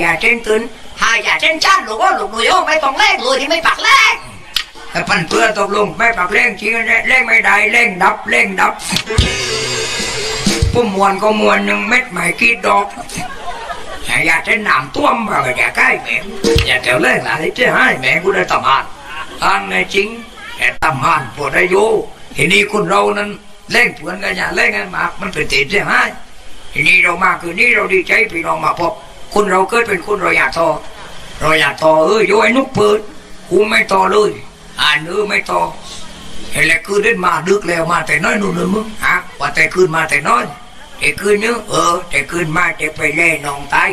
อย่าเช่นคืนหาอย่าเช่นชันหรือว่าหลุดหลุยโอ้ไม่ต้องแรงเลยที่ไม่ปักแรงแต่ปันเพื่อตกลงไม่ปรับเร่งจริงเร่งไม่ได้เร่งดับเร่งดับผู้มวนก็มวนหนึ่งเม็ดใหม่กี่ดอกอยากจะหนามต้วมบ่าอยากใกล้แม่อยากแถวเล่นอะไรจะให้แม่กูได้ตำหานอันในจริงแต่ตำหานปวดอายุทีนี้คนเรานั้นเล่นเพื่อนกันอย่าเล่นกันมากมันเป็นติดใช่ไหมทีนี้เรามาคือนี้เราดีใจพี่น้องมาพบ คุณเราเกิดเป็นคุณเราอยากต่อเราอยากต่อเออโยไอ้นุกเปิดกูไม่ต่อเลยอ่านเออไม่ต่อเห็นแล้วคืนเล่นมาดึกแล้วมาแต่น้อยนู่นเลยมึงฮะว่าแต่คืนมาแต่น้อยแต่คืนเนี้อเออ แต่คืนมาจะไปเล่นองตาย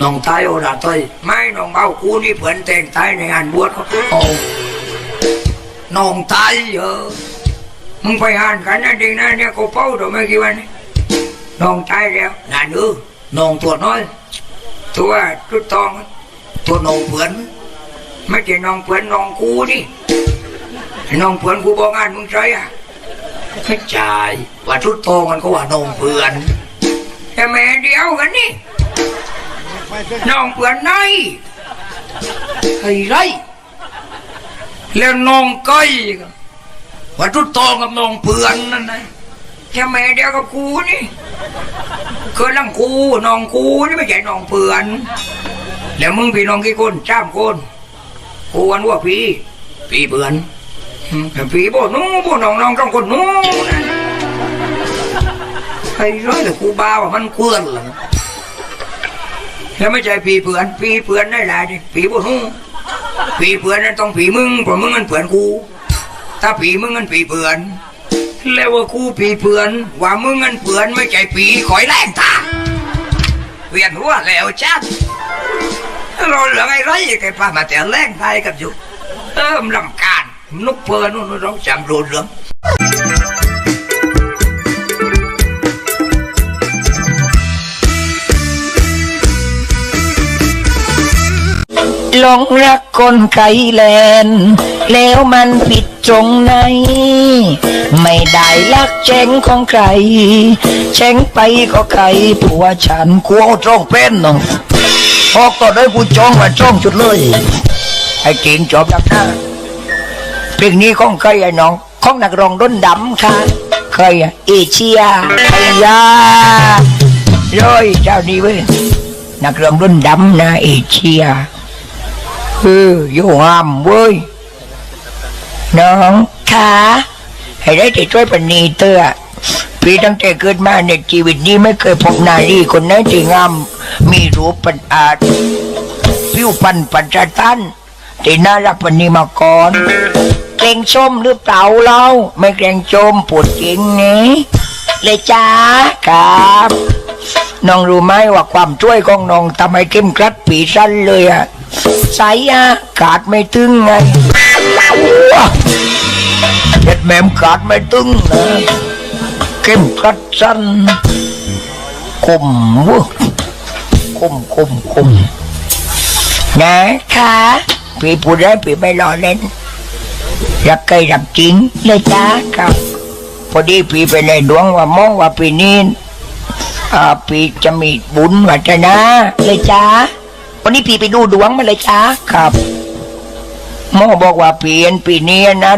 น้องตายโอดาตยไม่น้องเบากูนี่เผื่อนแต่งตายในงานบวชเขาโอ้น้องตายเออมึงไปอ่านกันนะดีนะเนี่ยกูเป้าตัวไม่กี่วันนี้นองตายแล้วนั่นเออน้องตัวน้อย ตัวชุดทอง ตัวน้องเผื่อนไม่ใช่น้องเพื่อนน้องกูนี่น้องเพื่อนกูบอกงานมึงใช่อะไม่ใช่ว่าทุดโตมันก็ว่าน้องเพื่อนแต่แม่เดียวกันนี่น้องเพื่อนไหนไอ้ไรแล้วน้องก้อยก็ว่าทุดโตกับน้องเพื่อนนั่นนะแค่แม่เดียวกับกูนี่ เคยลังกูน้องกูนี่ไม่ใช่น้องเพื่อน แล้วมึงพี่น้องกี่คนจ้ามคนกูวันว่าพี่พี่เบือนแต่พี่บ่นู้บ่น้องน้องต้องคนนู้นะไอ้ร้อยแต่กูบ้าว่ามันเกลือนหรอแล้วไม่ใช่พี่เปือนพี่เปือนได้หลายดิพี่บ่นู้พี่เปือนนั่นต้องพี่มึงเพราะมึงมันเปือนกู ถ้าพี่มึงมันพี่เปือน แล้วว่ากูพี่เปือน ว่ามึงเงินเปือนไม่ใช่พี่คอยแรงตาเวียนหัวแล้วจัดเราเหลืองไอ้ไรแกป้ามาแต่แรงไทยกับอยู่เติมลำการนุกเพลินนู่นเราจำรู้เรื่อง หลงรักคนไกลแลน แล้วมันผิดตรงไหน ไม่ได้รักแจ้งของใครแจ้งไปก็ใครผัวฉันกูเอาจ้องเป็นน้องออกต่อได้กูจ้องมาจ้องจุดเลย ไอ้เก่งจอบยักหน้าเพลงนี้ของใครไอ้น้องของนักร้องด้นดำค่ะใครอะเอเชียไอยาร้อยเจ้านี้เว้ยนักร้องด้นดำนะเอเชีย เอออยู่งามเว้ย น้องคะให้ได้แต่ช่วยปณีเตอร์พี่ตั้งแต่เกิดมาในชีวิตนี้ไม่เคยพบนารีคนไหนที่งาม มีรูปปันอาจผิวพันปัจจตันที่น่ารักปณีมาก่อนเกรงชมหรือเปล่าเราไม่เกรงชมปวดจริงนี่เลยจ้าครับ น้องรู้ไหมว่าความช่วยของน้องทำให้เข้มกรัดปีสั้นเลยอะใสอะขาดไม่ตึงไงว้าเจ็ดแหมมขาดไม่ตึงนะเข้มกรัดสั้นคมเวะคมคมคมนะคะพี่พูดได้พี่ไม่รอเล่นรักใครรักจริงเลยจ้าครับพอดีพี่ไปในดวงว่ามองว่าปีนี้ อ่าปีจะมีบุญวัฒนาเลยจ้าวันนี้พี่ไปดูดวงมาเลยจ้าครับหมอบอกว่าปีนปีนี้นะ